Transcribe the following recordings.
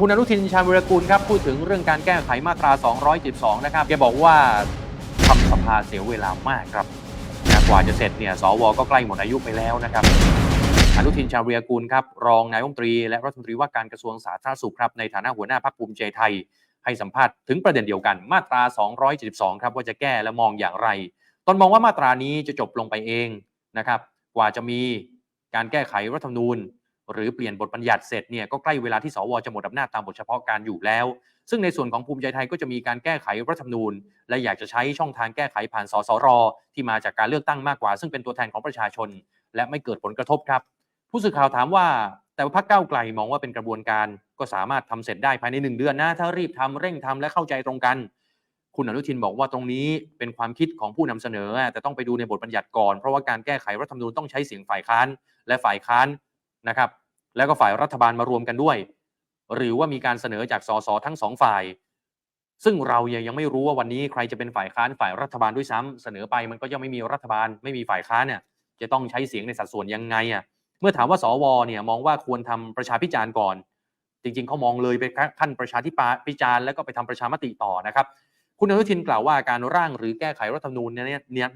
คุณอนุทินชาญวิรกูลครับพูดถึงเรื่องการแก้ไขมาตรา212นะครับแกบอกว่าทำสภาเสียเวลามากครับนะกว่าจะเสร็จเนี่ยสวก็ใกล้หมดอายุไปแล้วนะครับอนุทินชาญวิรกูลครับรองนายกรัฐมนตรีและรัฐมนตรีว่าการกระทรวงสาธารณสุขครับในฐานะหัวหน้าพรรคภูมิใจไทย ให้สัมภาษณ์ถึงประเด็นเดียวกันมาตรา 272 ครับว่าจะแก้และมองอย่างไรตนมองว่ามาตรานี้จะจบลงไปเองนะครับกว่าจะมีการแก้ไขรัฐธรรมนูญ หรือเปลี่ยนบทบัญญัติเสร็จเนี่ยก็ใกล้เวลาที่สวจะหมดอำนาจตามบทเฉพาะการอยู่แล้ว ซึ่งในส่วนของภูมิใจไทยก็จะมีการแก้ไขรัฐธรรมนูญ และอยากจะใช้ช่องทางแก้ไขผ่านสสร ที่มาจากการเลือกตั้งมากกว่า ซึ่งเป็นตัวแทนของประชาชน และไม่เกิดผลกระทบครับ ผู้สื่อข่าวถามว่าแต่ว่าพรรคก้าวไกลมองว่าเป็นกระบวนการก็สามารถทำเสร็จได้ภายในหนึ่งเดือนนะถ้ารีบทำเร่งทำและเข้าใจตรงกัน คุณอนุทินบอกว่าตรงนี้เป็นความคิดของผู้นำเสนอ แต่ต้องไปดูในบทบัญญัติก่อน เพราะว่าการแก้ไขรัฐธรรมนูญต้องใช้เสียงฝ่ายค้าน และฝ่ายค้าน นะครับ แล้วก็ฝ่ายรัฐบาลมารวมกันด้วย หรือว่ามีการเสนอจากสสทั้งสองฝ่าย ซึ่งเรายังยังไม่รู้ว่าวันนี้ใครจะเป็นฝ่ายค้านฝ่ายรัฐบาลด้วยซ้ำเสนอไปมันก็ยังไม่มีรัฐบาลไม่มีฝ่ายค้านเนี่ยจะต้องใช้เสียงในสัดส่วนยังไงอะเมื่อถามว่าสวเนี่ยมองว่าควรทำประชาพิจารณ์ก่อน จริงๆเขามองเลยไปขั้นประชาธิปาพิจารณ์แล้วก็ไปทำประชามติต่อนะครับคุณอนุทินกล่าวว่าการร่างหรือแก้ไขรัฐธรรมนูญเนี่ย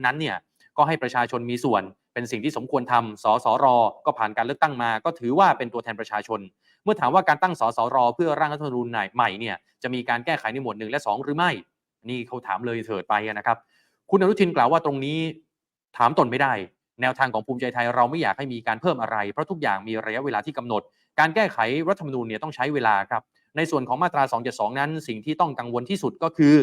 นั้นเนี่ยก็ให้ประชาชนมีส่วน เป็นสิ่งที่สมควรทำสสรก็ผ่านการเลือกตั้งมา ก็ถือว่าเป็นตัวแทนประชาชน เมื่อถามว่าการตั้งสสรเพื่อร่างรัฐธรรมนูญใหม่เนี่ยจะมีการแก้ไขในหมวดหนึ่งและสองหรือไม่ นี่เขาถามเลยเถิดไปนะครับ คุณอนุทินกล่าวว่าตรงนี้ถามตนไม่ได้ แนวทางของภูมิใจไทยเราไม่อยากให้มีการเพิ่มอะไร เพราะทุกอย่างมีระยะเวลาที่กำหนด การแก้ไขรัฐธรรมนูญเนี่ยต้องใช้เวลาครับในส่วนของมาตรา 272 นั้น สิ่งที่ต้องกังวลที่สุดก็คือ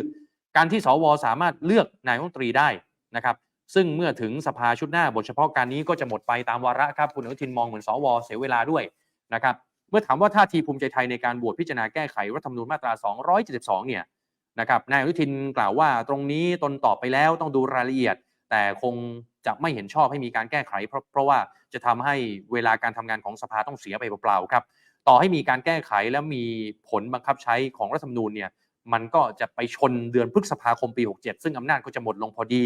การที่สวสามารถเลือกนายกรัฐมนตรีได้นะครับ ซึ่งเมื่อถึงสภาชุดหน้าบทเฉพาะการนี้ก็จะหมดไปตามวาระครับคุณอนุทินมองเหมือนสวเสียเวลาด้วยนะครับเมื่อถามว่าท่าทีภูมิใจไทยในการบวชพิจารณาแก้ไขรัฐธรรมนูญมาตรา 272 เนี่ยนะครับนายอนุทินกล่าวว่าตรงนี้ตนตอบไปแล้วต้องดูรายละเอียด แต่คงจะไม่เห็นชอบให้มีการแก้ไข เพราะเพราะว่าจะทำให้เวลาการทำงานของสภาต้องเสียไปเปล่าๆครับต่อให้มีการแก้ไขแล้วมีผลบังคับใช้ของรัฐธรรมนูญเนี่ยมันก็จะไปชนเดือนพฤษภาคมปี 67 ซึ่งอำนาจก็จะหมดลงพอดี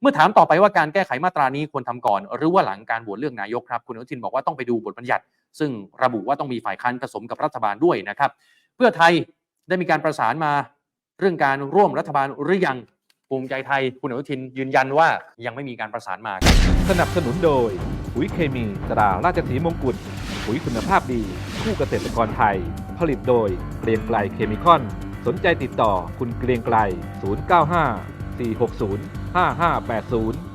เมื่อถามต่อไปว่าการแก้ไขมาตรานี้ควรทำก่อน หรือว่าหลังการโหวตเลือกนายกครับคุณอนุทินบอกว่าต้องไปดูบทบัญญัติ ซึ่งระบุว่าต้องมีฝ่ายค้านผสมกับรัฐบาลด้วยนะครับเพื่อไทยได้มีการประสานมาเรื่องการร่วมรัฐบาลหรือยังภูมิใจไทยคุณอนุทินยืนยันว่ายังไม่มีการประสานมา สนับสนุนโดยปุ๋ยเคมีตราราชสีมงกุฎปุ๋ยคุณภาพดี คู่เกษตรกรไทย ผลิตโดยเกรียงไกลเคมีคอน สนใจติดต่อคุณเกรียงไกล 095 460 5580